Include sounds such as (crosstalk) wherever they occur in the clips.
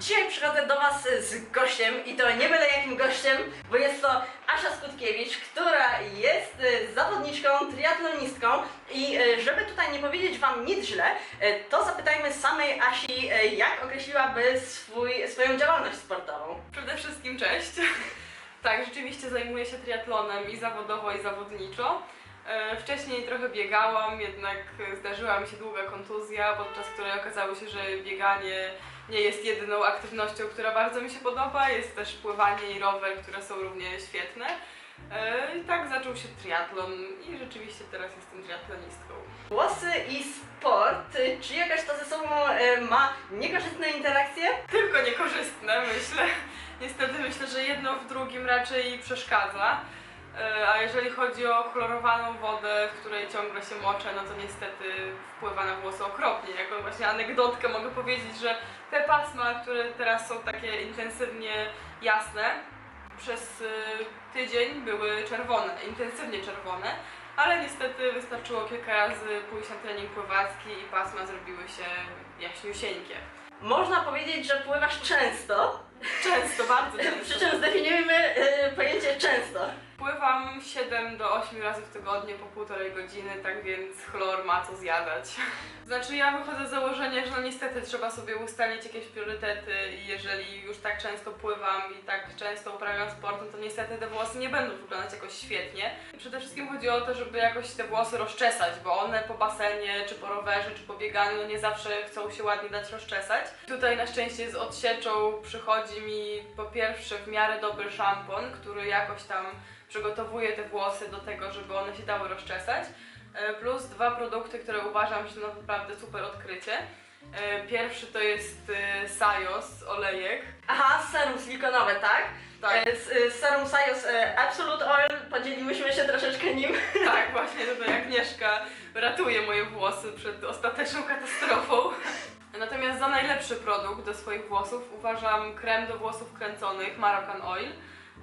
Dzisiaj przychodzę do Was z gościem i to nie byle jakim gościem, bo jest to Asia Skutkiewicz, która jest y, zawodniczką, triatlonistką i y, żeby tutaj nie powiedzieć Wam nic źle, y, to zapytajmy samej Asi, jak określiłaby swój, swoją działalność sportową. Przede wszystkim cześć. (laughs) Tak, rzeczywiście zajmuję się triatlonem i zawodowo, i zawodniczo. E, Wcześniej trochę biegałam, jednak zdarzyła mi się długa kontuzja, podczas której okazało się, że bieganie nie jest jedyną aktywnością, która bardzo mi się podoba. Jest też pływanie i rower, które są równie świetne. E, I tak zaczął się triatlon i rzeczywiście teraz jestem triatlonistką. Włosy i sport, czy jakaś to ze sobą y, ma niekorzystne interakcje? Tylko niekorzystne, myślę. Niestety myślę, że jedno w drugim raczej przeszkadza. E, A jeżeli chodzi o chlorowaną wodę, w której ciągle się moczę, no to niestety wpływa na włosy okropnie. Jako właśnie anegdotkę mogę powiedzieć, że te pasma, które teraz są takie intensywnie jasne, przez y, tydzień były czerwone, intensywnie czerwone, ale niestety wystarczyło kilka razy pójść na trening pływacki i pasma zrobiły się jaśniusieńkie. Można powiedzieć, że pływasz często, Często, bardzo (laughs) przy często. czym zdefiniujmy y. Pływam 7 do 8 razy w tygodniu po półtorej godziny, tak więc chlor ma co zjadać. (laughs) Znaczy ja wychodzę z założenia, że no niestety trzeba sobie ustalić jakieś priorytety i jeżeli już tak często pływam i tak często uprawiam sport, no to niestety te włosy nie będą wyglądać jakoś świetnie. Przede wszystkim chodzi o to, żeby jakoś te włosy rozczesać, bo one po basenie, czy po rowerze, czy po bieganiu, nie zawsze chcą się ładnie dać rozczesać. Tutaj na szczęście z odsieczą przychodzi mi po pierwsze w miarę dobry szampon, który jakoś tam przygotowuje te włosy do tego, żeby one się dały rozczesać. E, Plus dwa produkty, które uważam, że to naprawdę super odkrycie. E, Pierwszy to jest e, Sajos olejek. Aha, serum silikonowe, tak? Tak. Serum Sajos Absolute Oil, podzieliłyśmy się troszeczkę nim. (laughs) Tak, właśnie tutaj Agnieszka ratuje moje włosy przed ostateczną katastrofą. (laughs) Natomiast za najlepszy produkt do swoich włosów uważam krem do włosów kręconych Marocan Oil.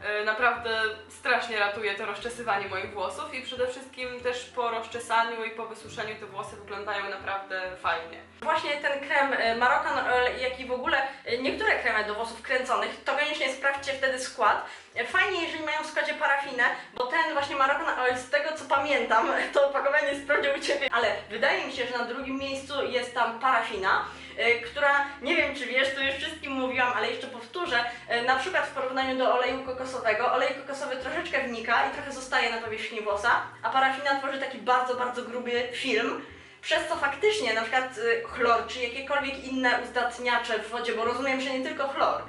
E, Naprawdę strasznie ratuje to rozczesywanie moich włosów i przede wszystkim też po rozczesaniu i po wysuszeniu te włosy wyglądają naprawdę fajnie. Właśnie ten krem e, Marocan Oil, jak i w ogóle e, niektóre kremy do włosów kręconych, to koniecznie sprawdźcie wtedy skład. Fajnie, jeżeli mają w składzie parafinę, bo ten właśnie Marocan Oil, z tego co pamiętam, (laughs) to opakowanie sprawdził u Ciebie, ale wydaje mi się, że na drugim miejscu jest tam parafina, która, nie wiem czy wiesz, to już wszystkim mówiłam, ale jeszcze powtórzę, e, na przykład w porównaniu do oleju kokosowego, olej kokosowy troszeczkę wnika i trochę zostaje na powierzchni włosa, a parafina tworzy taki bardzo, bardzo gruby film, przez co faktycznie na przykład y, chlor czy jakiekolwiek inne uzdatniacze w wodzie, bo rozumiem, że nie tylko chlor,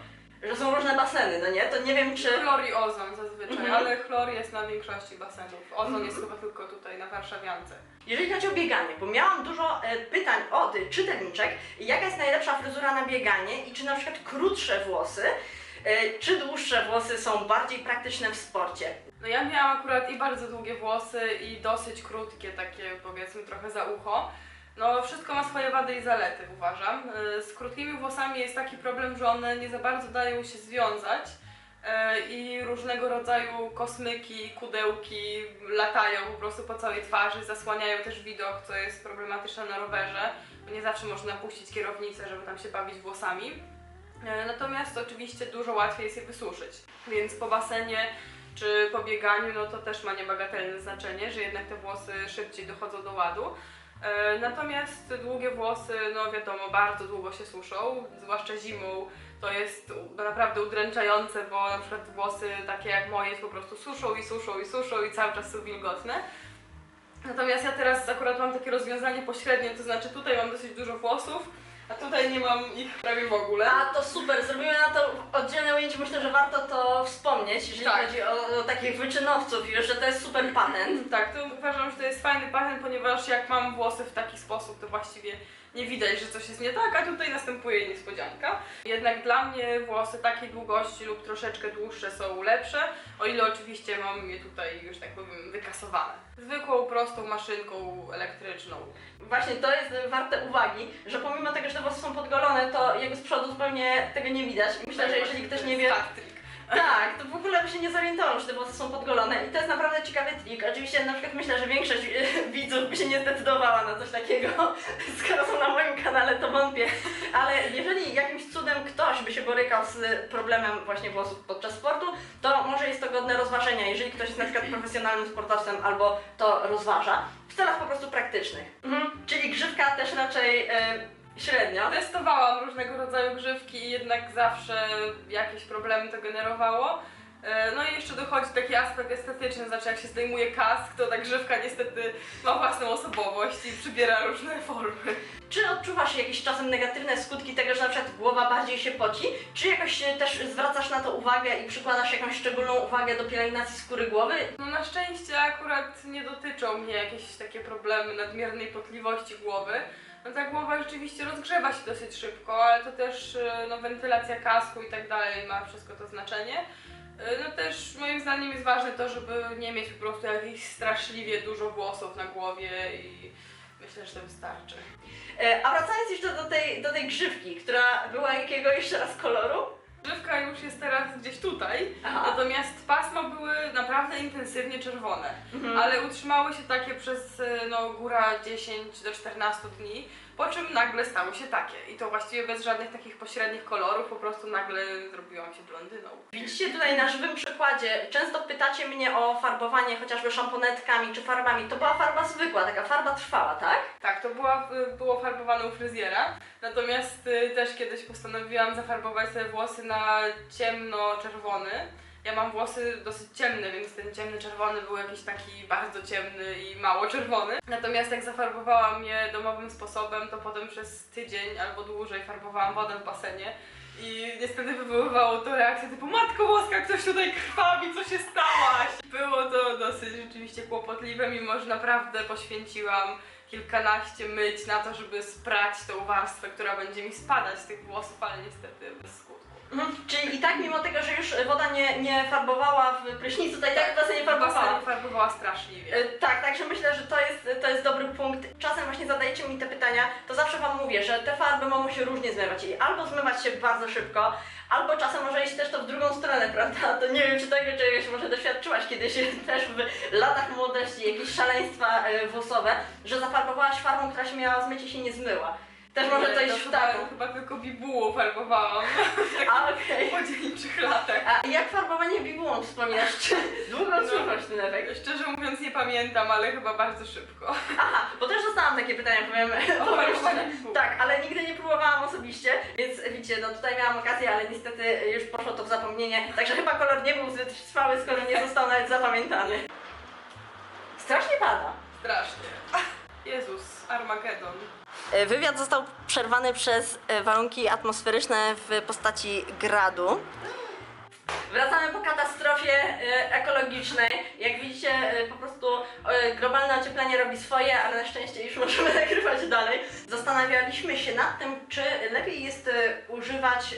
że są różne baseny, no nie? To nie wiem czy... Chlor i ozon zazwyczaj, Mhm. ale chlor jest na większości basenów. Ozon jest chyba tylko tutaj na Warszawiance. Jeżeli chodzi o bieganie, bo miałam dużo e, pytań od czytelniczek, jaka jest najlepsza fryzura na bieganie i czy na przykład krótsze włosy, e, czy dłuższe włosy są bardziej praktyczne w sporcie? No ja miałam akurat i bardzo długie włosy i dosyć krótkie, takie powiedzmy trochę za ucho. No wszystko ma swoje wady i zalety uważam. Y, Z krótkimi włosami jest taki problem, że one nie za bardzo dają się związać i różnego rodzaju kosmyki, kudełki latają po prostu po całej twarzy, zasłaniają też widok, co jest problematyczne na rowerze, bo nie zawsze można puścić kierownicę, żeby tam się bawić włosami. E, Natomiast oczywiście dużo łatwiej jest je wysuszyć, więc po basenie czy po bieganiu, no to też ma niebagatelne znaczenie, że jednak te włosy szybciej dochodzą do ładu. E, Natomiast długie włosy, no wiadomo, bardzo długo się suszą, zwłaszcza zimą. To jest naprawdę udręczające, bo na przykład włosy takie jak moje po prostu suszą i suszą i suszą i cały czas są wilgotne. Natomiast ja teraz akurat mam takie rozwiązanie pośrednie, to znaczy tutaj mam dosyć dużo włosów, a tutaj nie mam ich prawie w ogóle. A to super, zrobimy na to oddzielne ujęcie, myślę, że warto to wspomnieć, jeżeli Tak. chodzi o, o takich wyczynowców już, że to jest super patent. Tak, to uważam, że to jest fajny patent, ponieważ jak mam włosy w taki sposób, to właściwie nie widać, że coś jest nie tak, a tutaj następuje niespodzianka. Jednak dla mnie włosy takiej długości lub troszeczkę dłuższe są lepsze, o ile oczywiście mam je tutaj już tak powiem wykasowane. Zwykłą, prostą maszynką elektryczną. Właśnie to jest warte uwagi, że pomimo tego, że te włosy są podgolone, to jakby z przodu zupełnie tego nie widać. I myślę, że jeżeli ktoś nie wie, Tak, trik. Tak, to w ogóle by się nie zorientował, że te włosy są podgolone i to jest naprawdę ciekawy trik. Oczywiście na przykład myślę, że większość y, widzów by się nie zdecydowała na coś takiego, (laughs) skoro są na moim kanale, to wątpię. Ale jeżeli jakimś cudem ktoś chociażby się borykał z problemem właśnie włosów podczas sportu, to może jest to godne rozważenia, jeżeli ktoś jest na przykład profesjonalnym sportowcem albo to rozważa, w celach po prostu praktycznych. Mhm. Czyli grzywka też raczej e, średnio. Testowałam różnego rodzaju grzywki i jednak zawsze jakieś problemy to generowało. E, No i jeszcze dochodzi taki aspekt estetyczny, znaczy jak się zdejmuje kask, to ta grzywka niestety ma własną osobowość i przybiera różne formy. Czy odczuwasz jakieś czasem negatywne skutki tego, że na przykład głowa bardziej się poci? Czy jakoś też zwracasz na to uwagę i przykładasz jakąś szczególną uwagę do pielęgnacji skóry głowy? No na szczęście akurat nie dotyczą mnie jakieś takie problemy nadmiernej potliwości głowy. No ta głowa rzeczywiście rozgrzewa się dosyć szybko, ale to też e, no, wentylacja kasku i tak dalej ma wszystko to znaczenie. E, No też moim zdaniem jest ważne to, żeby nie mieć po prostu jakichś straszliwie dużo włosów na głowie i myślę, że to wystarczy. E, A wracając jeszcze do tej, do tej grzywki, która była jakiego jeszcze raz koloru? Już jest teraz gdzieś tutaj, Aha. natomiast pasma były naprawdę intensywnie czerwone. Mhm. ale utrzymały się takie przez e, no, góra 10 do 14 dni, po czym nagle stały się takie. I to właściwie bez żadnych takich pośrednich kolorów, po prostu nagle zrobiłam się blondyną. Widzicie tutaj na żywym przykładzie, często pytacie mnie o farbowanie chociażby szamponetkami czy farbami. To była farba zwykła, taka farba trwała, tak? Tak, to była, y, było farbowane u fryzjera, natomiast y, też kiedyś postanowiłam zafarbować sobie włosy na ciemno-czerwony. Ja mam włosy dosyć ciemne, więc ten ciemny czerwony był jakiś taki bardzo ciemny i mało czerwony. Natomiast jak zafarbowałam je domowym sposobem, to potem przez tydzień albo dłużej farbowałam wodę w basenie. I niestety wywoływało to reakcję typu Matko Boska, ktoś tutaj krwawi, co się stałaś? Było to dosyć rzeczywiście kłopotliwe, mimo że naprawdę poświęciłam kilkanaście myć na to, żeby sprać tą warstwę, która będzie mi spadać z tych włosów, ale niestety bez skutku. Mhm. Czyli i tak mimo tego, że już woda nie, nie farbowała w prysznicu, to i tak w basenie farbowała. Basenie farbowała straszliwie. E, Tak, także myślę, że to jest, to jest dobry punkt. Czasem właśnie zadajecie mi te pytania, to zawsze Wam mówię, że te farby mogą się różnie zmywać i albo zmywać się bardzo szybko, albo czasem może iść też to w drugą stronę, prawda? (laughs) To nie wiem, czy tego czegoś może doświadczyłaś kiedyś (laughs) też w latach młodości, jakieś szaleństwa e, włosowe, że zafarbowałaś farbą, która się miała zmyć i się nie zmyła. Też może to iść w taką. chyba tylko bibułą farbowałam w (laughs) A okej. młodzieńczych latach. A jak farbowanie bibułą wspominasz? Czy długo trwasz ten efekt? Szczerze mówiąc nie pamiętam, ale chyba bardzo szybko. Aha, bo też dostałam takie pytania, powiem, O powiem farbowanie szczerze. bibułą. Tak, ale nigdy nie próbowałam osobiście, więc widzicie, no tutaj miałam okazję, ale niestety już poszło to w zapomnienie. Także chyba kolor nie był zbyt trwały, skoro nie został nawet zapamiętany. Strasznie pada. Strasznie. Jezus, Armagedon. E, Wywiad został przerwany przez e, warunki atmosferyczne w postaci gradu. Wracamy po katastrofie e, ekologicznej. Jak widzicie, po prostu globalne ocieplenie robi swoje, ale na szczęście już możemy (laughs) nagrywać dalej. Zastanawialiśmy się nad tym, czy lepiej jest używać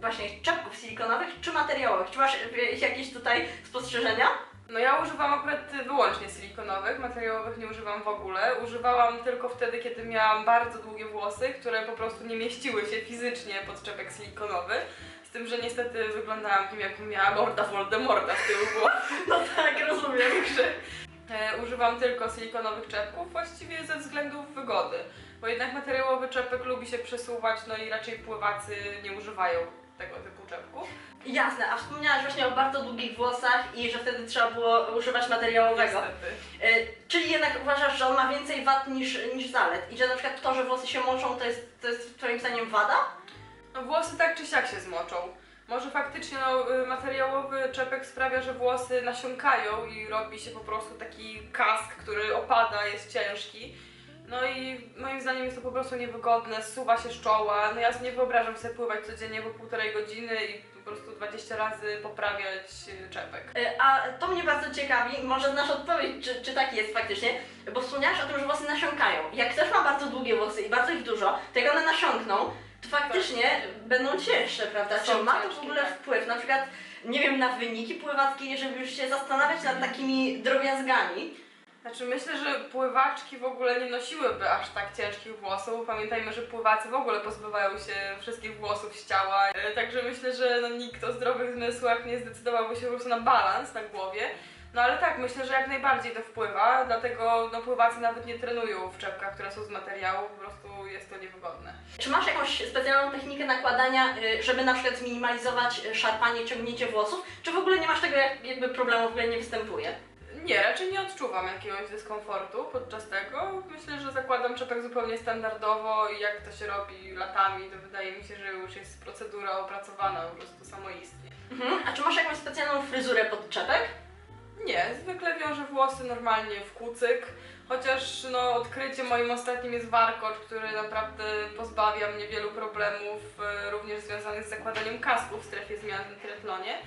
właśnie czepków silikonowych czy materiałowych. Czy masz jakieś tutaj spostrzeżenia? No ja używam akurat wyłącznie silikonowych, materiałowych nie używam w ogóle. Używałam tylko wtedy, kiedy miałam bardzo długie włosy, które po prostu nie mieściły się fizycznie pod czepek silikonowy. Z tym, że niestety wyglądałam tym, jakbym miała morda Voldemorta z tyłu głowy. (laughs) No tak, rozumiem. Także e, używam tylko silikonowych czepków, właściwie ze względów wygody. Bo jednak materiałowy czepek lubi się przesuwać, no i raczej pływacy nie używają tego typu czepków. Jasne, a wspomniałaś właśnie o bardzo długich włosach i że wtedy trzeba było używać materiałowego. Niestety. E, czyli jednak uważasz, że on ma więcej wad niż, niż zalet i że na przykład to, że włosy się moczą, to jest, to jest twoim zdaniem wada? No włosy tak czy siak się zmoczą. Może faktycznie no, y, materiałowy czepek sprawia, że włosy nasiąkają i robi się po prostu taki kask, który opada, jest ciężki. No i moim zdaniem jest to po prostu niewygodne, zsuwa się z czoła. No ja nie wyobrażam sobie pływać codziennie po półtorej godziny i po prostu 20 razy poprawiać y, czepek. E, A to mnie bardzo ciekawi, może znasz odpowiedź, czy, czy tak jest faktycznie, bo wspomniałaś o tym, że włosy nasiąkają. Jak ktoś ma bardzo długie włosy i bardzo ich dużo, to jak one nasiąkną, to faktycznie będą cięższe, prawda? Są Czy ma to w ogóle tak. wpływ, na przykład, nie wiem, na wyniki pływackie, żeby już się zastanawiać nad takimi drobiazgami? Znaczy myślę, że pływaczki w ogóle nie nosiłyby aż tak ciężkich włosów. Pamiętajmy, że pływacy w ogóle pozbywają się wszystkich włosów z ciała. E, Także myślę, że no, nikt o zdrowych zmysłach nie zdecydowałby się po prostu na balans na głowie. No ale tak, myślę, że jak najbardziej to wpływa, dlatego no, pływacy nawet nie trenują w czepkach, które są z materiału, po prostu jest to niewygodne. Czy masz jakąś specjalną technikę nakładania, y, żeby na przykład zminimalizować y, szarpanie, ciągnięcie włosów? Czy w ogóle nie masz tego, jak, jakby problemu w ogóle nie występuje? Nie, raczej nie odczuwam jakiegoś dyskomfortu podczas tego. Myślę, że zakładam czepek zupełnie standardowo i jak to się robi latami, to wydaje mi się, że już jest procedura opracowana po prostu samoistnie. Mhm. A czy masz jakąś specjalną fryzurę pod czepek? Nie, zwykle wiążę włosy normalnie w kucyk, chociaż no, odkryciem moim ostatnim jest warkocz, który naprawdę pozbawia mnie wielu problemów, e, również związanych z zakładaniem kasku w strefie zmian w triatlonie.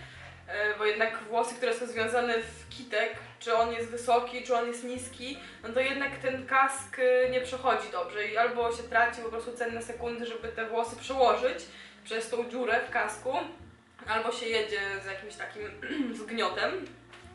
E, Bo jednak włosy, które są związane w kitek, czy on jest wysoki, czy on jest niski, no to jednak ten kask e, nie przechodzi dobrze i albo się traci po prostu cenne sekundy, żeby te włosy przełożyć przez tą dziurę w kasku, albo się jedzie z jakimś takim (clears throat) zgniotem.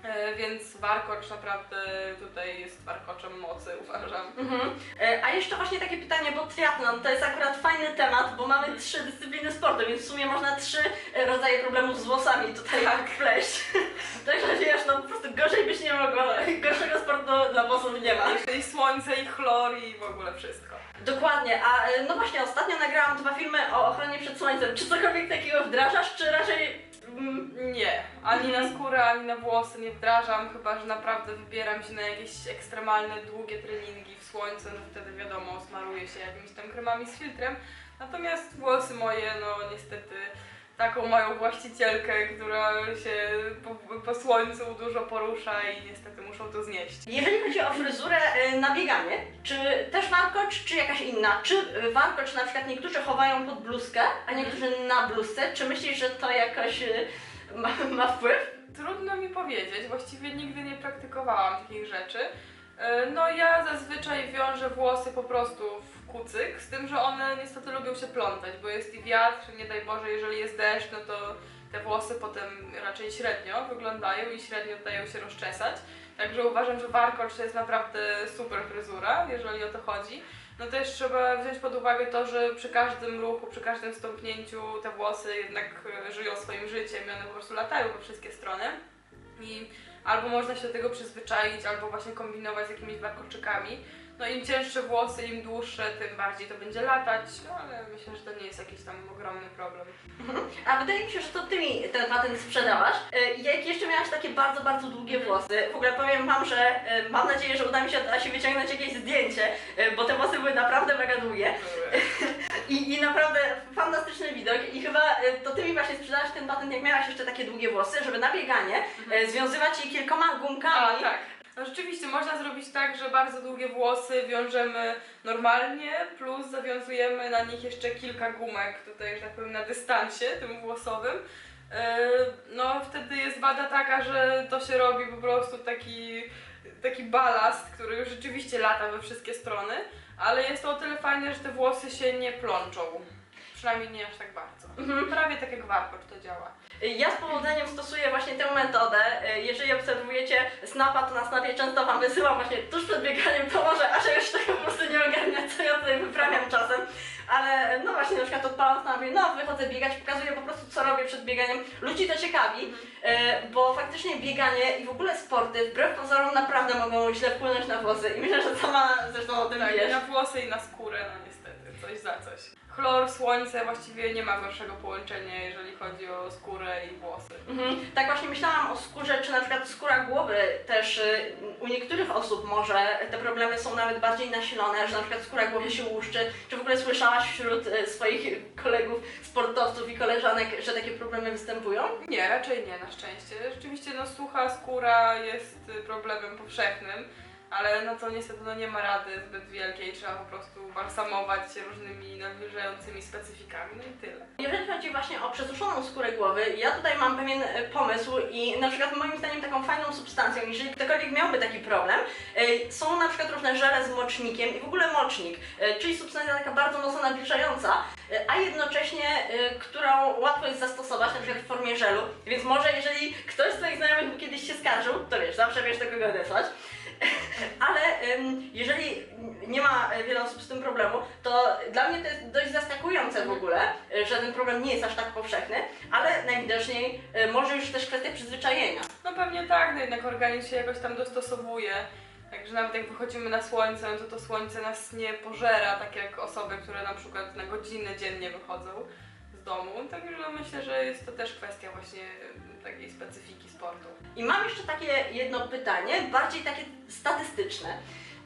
E, Więc warkocz naprawdę tutaj jest warkoczem mocy, (laughs) uważam. Mhm. E, A jeszcze właśnie takie pytanie, bo triatlon to jest akurat fajny temat, bo mamy trzy dyscypliny sportu, więc w sumie można trzy e, rodzaje problemów z włosami tutaj Tak. wpleść. (laughs) Także wiesz, no po prostu gorzej być nie mogło, gorszego sportu dla włosów nie ma. I słońce, i chlor, i w ogóle wszystko. Dokładnie, a e, no właśnie ostatnio nagrałam dwa filmy o ochronie przed słońcem. Czy cokolwiek takiego wdrażasz, czy raczej... Mm, Nie, ani na skórę, ani na włosy nie wdrażam, chyba że naprawdę wybieram się na jakieś ekstremalne, długie treningi w słońcu, no wtedy wiadomo, smaruję się jakimiś tam kremami z filtrem. Natomiast włosy moje, no niestety taką mają właścicielkę, która się po, po słońcu dużo porusza i niestety muszą to znieść. Jeżeli chodzi o fryzurę e, na bieganie, czy też warkocz, czy jakaś inna? Czy warkocz na przykład niektórzy chowają pod bluzkę, a niektórzy na bluzce? Czy myślisz, że to jakoś e, ma, ma wpływ? Trudno mi powiedzieć, właściwie nigdy nie praktykowałam takich rzeczy. E, No ja zazwyczaj wiążę włosy po prostu w kucyk, z tym, że one niestety lubią się plątać, bo jest i wiatr, nie daj Boże, jeżeli jest deszcz, no to te włosy potem raczej średnio wyglądają i średnio dają się rozczesać. Także uważam, że warkocz to jest naprawdę super fryzura, jeżeli o to chodzi. No też trzeba wziąć pod uwagę to, że przy każdym ruchu, przy każdym stąpnięciu te włosy jednak e, żyją swoim życiem i one po prostu latają we wszystkie strony. I albo można się do tego przyzwyczaić, albo właśnie kombinować z jakimiś warkoczykami. No im cięższe włosy, im dłuższe, tym bardziej to będzie latać, no, ale myślę, że to nie jest jakiś tam ogromny problem. A wydaje mi się, że to ty mi ten patent sprzedałaś. E, Jak jeszcze miałaś takie bardzo, bardzo długie włosy. W ogóle powiem wam, że e, mam nadzieję, że uda mi się od Asi wyciągnąć jakieś zdjęcie, e, bo te włosy były naprawdę mega długie. (laughs) I, I naprawdę fantastyczny widok i chyba e, to ty mi właśnie sprzedałaś ten patent, jak miałaś jeszcze takie długie włosy, żeby na bieganie e, związywać je kilkoma gumkami. A, tak. No rzeczywiście można zrobić tak, że bardzo długie włosy wiążemy normalnie, plus zawiązujemy na nich jeszcze kilka gumek, tutaj, że tak powiem, na dystansie tym włosowym. Yy, No wtedy jest wada taka, że to się robi po prostu taki, taki balast, który już rzeczywiście lata we wszystkie strony, ale jest to o tyle fajne, że te włosy się nie plączą. Przynajmniej nie aż tak bardzo. Mhm. Prawie tak jak warkocz to działa. Ja z powodzeniem stosuję właśnie tę metodę. Jeżeli obserwujecie Snapa, to na Snapie często Wam wysyłam właśnie tuż przed bieganiem, to może Asia już tego po prostu nie ogarnia, co ja tutaj wyprawiam czasem. Ale no właśnie na przykład odpalam Snapie, no wychodzę biegać, pokazuję po prostu co robię przed bieganiem. Ludzi to ciekawi, e, bo faktycznie bieganie i w ogóle sporty wbrew pozorom naprawdę mogą źle wpłynąć na włosy i myślę, że sama zresztą o tym Tak, wiesz. na włosy i na skórę, no niestety, coś za coś. Chlor, słońce właściwie nie ma gorszego połączenia, jeżeli chodzi o skórę i włosy. Mhm. Tak właśnie myślałam o skórze, czy na przykład skóra głowy też y, u niektórych osób może te problemy są nawet bardziej nasilone, że na przykład skóra głowy się łuszczy. Czy w ogóle słyszałaś wśród y, swoich kolegów, sportowców i koleżanek, że takie problemy występują? Nie, raczej nie, na szczęście. Rzeczywiście no sucha skóra jest y, problemem powszechnym, ale no to niestety no nie ma rady zbyt wielkiej, trzeba po prostu balsamować się różnymi nawilżającymi specyfikami, no i tyle. Jeżeli chodzi właśnie o przesuszoną skórę głowy, ja tutaj mam pewien e, pomysł i na przykład moim zdaniem taką fajną substancją, jeżeli ktokolwiek miałby taki problem, e, są na przykład różne żele z mocznikiem i w ogóle mocznik, e, czyli substancja taka bardzo mocno nawilżająca, a jednocześnie którą łatwo jest zastosować na przykład w formie żelu, więc może jeżeli ktoś z Twoich znajomych kiedyś się skarżył, to wiesz, zawsze wiesz do kogo odesłać. Jeżeli nie ma e, wiele osób z tym problemu, to dla mnie to jest dość zaskakujące w ogóle, e, że ten problem nie jest aż tak powszechny, ale najwidoczniej e, może już też kwestia przyzwyczajenia. No pewnie tak, no jednak organizm się jakoś tam dostosowuje. Także nawet jak wychodzimy na słońce, no to to słońce nas nie pożera, tak jak osoby, które na przykład na godzinę dziennie wychodzą z domu. Także no myślę, że jest to też kwestia właśnie takiej specyfiki sportu. I mam jeszcze takie jedno pytanie, bardziej takie statystyczne.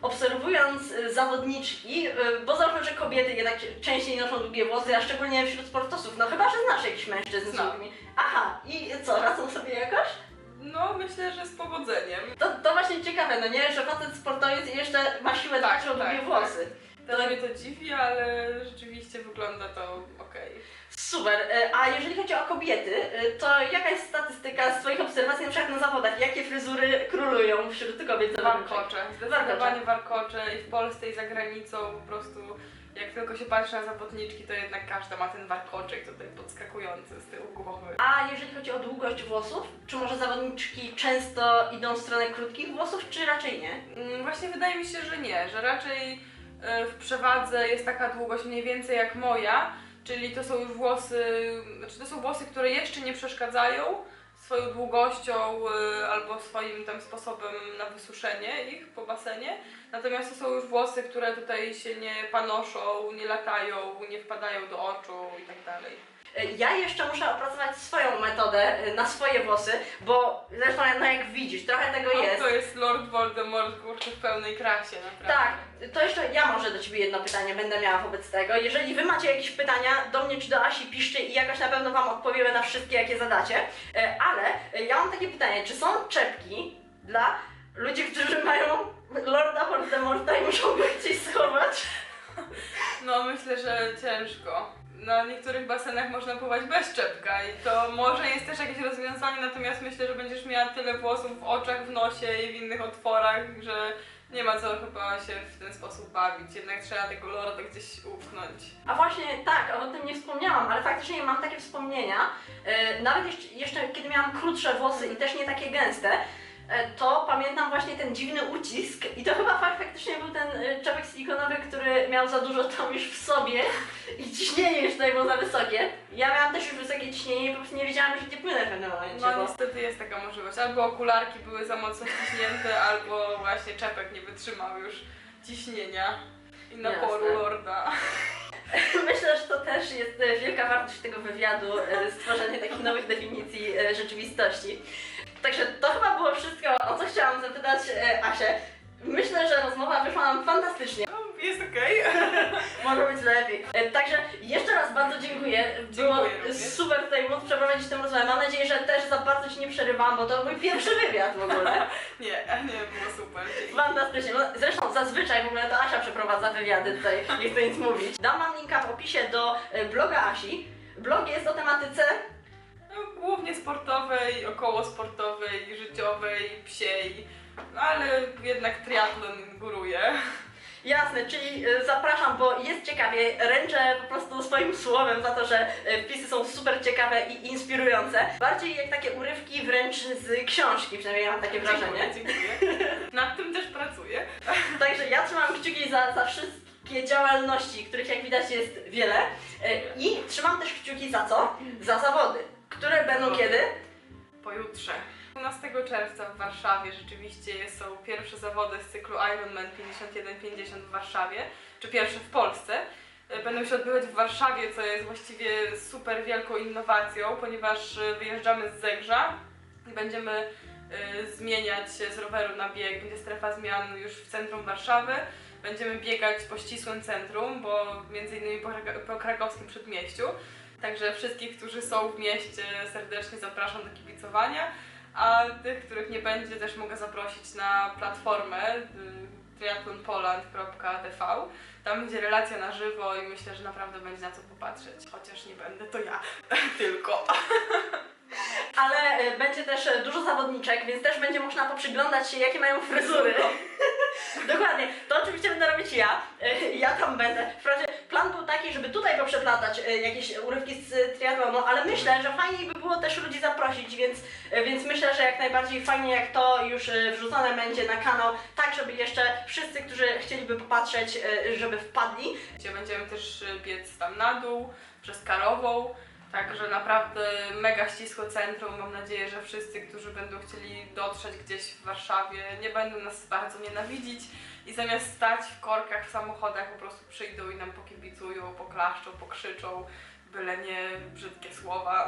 Obserwując y, zawodniczki, y, bo zauważam, że kobiety jednak częściej noszą długie włosy, a szczególnie wśród sportowców, no chyba, że znasz jakichś mężczyzn z długimi. Aha, i co, radzą sobie jakoś? No myślę, że z powodzeniem. To, to właśnie ciekawe, no nie, że facet sportowiec i jeszcze ma siłę Tak, o długie tak, włosy. To mnie to dziwi, ale rzeczywiście wygląda to okej. Super, e, a jeżeli chodzi o kobiety, e, to jaka jest statystyka z Twoich obserwacji na przykład na zawodach? Jakie fryzury królują wśród kobiet zawodniczych? Warkocze, zdecydowanie warkocze i w Polsce i za granicą po prostu jak tylko się patrzy na zawodniczki, to jednak każda ma ten warkoczek tutaj podskakujący z tyłu głowy. A jeżeli chodzi o długość włosów, czy może zawodniczki często idą w stronę krótkich włosów, czy raczej nie? Mm, Właśnie wydaje mi się, że nie, że raczej e, w przewadze jest taka długość mniej więcej jak moja, czyli to są już włosy, znaczy to są włosy, które jeszcze nie przeszkadzają swoją długością e, albo swoim tam sposobem na wysuszenie ich po basenie. Natomiast to są już włosy, które tutaj się nie panoszą, nie latają, nie wpadają do oczu i tak dalej. E, Ja jeszcze muszę opracować swoją metodę e, na swoje włosy, bo zresztą no jak widzisz, trochę tego O, jest. to jest Lord Voldemort kurczę w pełnej krasie, naprawdę. Tak, to jeszcze ja może do Ciebie jedno pytanie będę miała wobec tego. Jeżeli Wy macie jakieś pytania do mnie czy do Asi, piszcie i jakoś na pewno Wam odpowiemy na wszystkie, jakie zadacie. E, Ale ja mam takie pytanie, czy są czepki dla ludzi, którzy mają Lorda Voldemorta i muszą go gdzieś schować? No myślę, że ciężko. Na niektórych basenach można pływać bez czepka i to może jest też jakieś rozwiązanie, natomiast myślę, że będziesz miała tyle włosów w oczach, w nosie i w innych otworach, że nie ma co chyba się w ten sposób bawić. Jednak trzeba tego lorda gdzieś upchnąć. A właśnie tak, o tym nie wspomniałam, ale faktycznie mam takie wspomnienia. E, Nawet jeszcze, jeszcze kiedy miałam krótsze włosy i też nie takie gęste, to pamiętam właśnie ten dziwny ucisk i to chyba fakt faktycznie był ten e, czepek silikonowy, który miał za dużo tam już w sobie i ciśnienie już tutaj było za wysokie. Ja miałam też już wysokie ciśnienie i po prostu nie wiedziałam już gdzie płynę w pewnym momencie. No bo... niestety jest taka możliwość. Albo okularki były za mocno ściśnięte, albo właśnie czepek nie wytrzymał już ciśnienia i naporu Jasne. lorda. (laughs) Myślę, że to też jest e, wielka wartość tego wywiadu, e, stworzenie takich nowych definicji e, rzeczywistości. Także to chyba było wszystko, o co chciałam zapytać e, Asię. Myślę, że rozmowa wyszła nam fantastycznie. No, jest okej. (laughs) Może być lepiej. E, Także jeszcze raz bardzo dziękuję. Było Dziękuję również. super tutaj móc przeprowadzić tę rozmowę. Mam nadzieję, że też za bardzo Ci nie przerywam, bo to mój pierwszy wywiad w ogóle. (laughs) Nie, nie, było super. Dzięki. Fantastycznie. No, Zresztą zazwyczaj w ogóle to Asia przeprowadza wywiady tutaj, (laughs) nie chcę nic mówić. Dam Wam linka w opisie do e, bloga Asi. Blog jest o tematyce No, głównie sportowej, około sportowej, życiowej, psiej, no, ale jednak triatlon góruje. Jasne, czyli e, zapraszam, bo jest ciekawie. Ręczę po prostu swoim słowem za to, że e, wpisy są super ciekawe i inspirujące. Bardziej jak takie urywki wręcz z książki, przynajmniej ja mam takie wrażenie. Dziękuję, dziękuję. Nad tym też pracuję. (laughs) Także ja trzymam kciuki za, za wszystkie działalności, których jak widać jest wiele. E, I trzymam też kciuki za co? Za zawody, które będą kiedy? Pojutrze. 12 czerwca w Warszawie rzeczywiście są pierwsze zawody z cyklu Ironman 51-50 w Warszawie, czy pierwsze w Polsce. E, Będą się odbywać w Warszawie, co jest właściwie super wielką innowacją, ponieważ e, wyjeżdżamy z Zegrza i będziemy e, zmieniać się z roweru na bieg. Będzie strefa zmian już w centrum Warszawy. Będziemy biegać po ścisłym centrum, bo między innymi po, po krakowskim przedmieściu. Także wszystkich, którzy są w mieście, serdecznie zapraszam do kibicowania, a tych, których nie będzie, też mogę zaprosić na platformę y, triathlonpoland.tv. Tam będzie relacja na żywo i myślę, że naprawdę będzie na co popatrzeć. Chociaż nie będę, to ja (laughs) tylko. (laughs) Ale e, będzie też dużo zawodniczek, więc też będzie można poprzyglądać się, jakie mają fryzury. (laughs) Dokładnie. To oczywiście będę robić ja. E, Ja tam będę. Wprawdzie plan był taki, żeby tutaj poprzeplatać e, jakieś urywki z triatlonu, ale myślę, że fajniej by było też ludzi zaprosić, więc, e, więc myślę, że jak najbardziej fajnie jak to już e, wrzucone będzie na kanał, tak żeby jeszcze wszyscy, którzy chcieliby popatrzeć, e, żeby wpadli. Gdzie będziemy też biec tam na dół, przez Karową. Także naprawdę mega ścisłe centrum. Mam nadzieję, że wszyscy, którzy będą chcieli dotrzeć gdzieś w Warszawie, nie będą nas bardzo nienawidzić i zamiast stać w korkach w samochodach, po prostu przyjdą i nam pokibicują, poklaszczą, pokrzyczą, byle nie brzydkie słowa.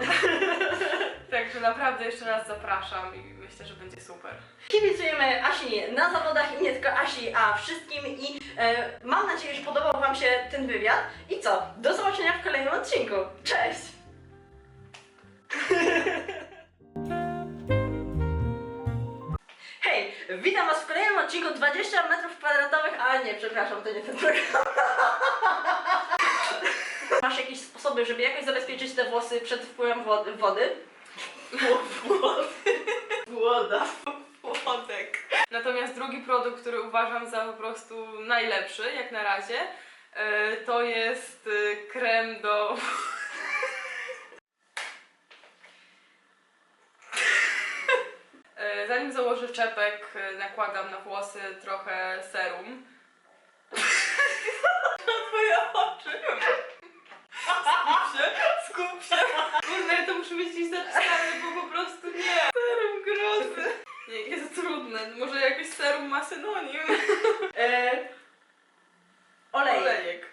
(laughs) Także naprawdę jeszcze raz zapraszam i myślę, że będzie super. Kibicujemy Asi na zawodach i nie tylko Asi, a wszystkim i e, mam nadzieję, że podobał Wam się ten wywiad. I co? Do zobaczenia w kolejnym odcinku. Cześć! (laughs) Hej, witam Was w kolejnym odcinku 20 metrów kwadratowych, ale nie, przepraszam, to nie ten program. (laughs) Masz jakieś sposoby, żeby jakoś zabezpieczyć te włosy przed wpływem wody? wody? (laughs) Woda. Włodek. Natomiast drugi produkt, który uważam za po prostu najlepszy, jak na razie, e, to jest e, krem do. założę czepek, y, nakładam na włosy trochę serum. (laughs) Twoje oczy. Skup się, skup się. Kurde, ja to muszę mieć gdzieś zapisane, bo po prostu nie. Serum grozy. Nie, jest trudne. Może jakoś serum ma synonim. E, olejek. olejek.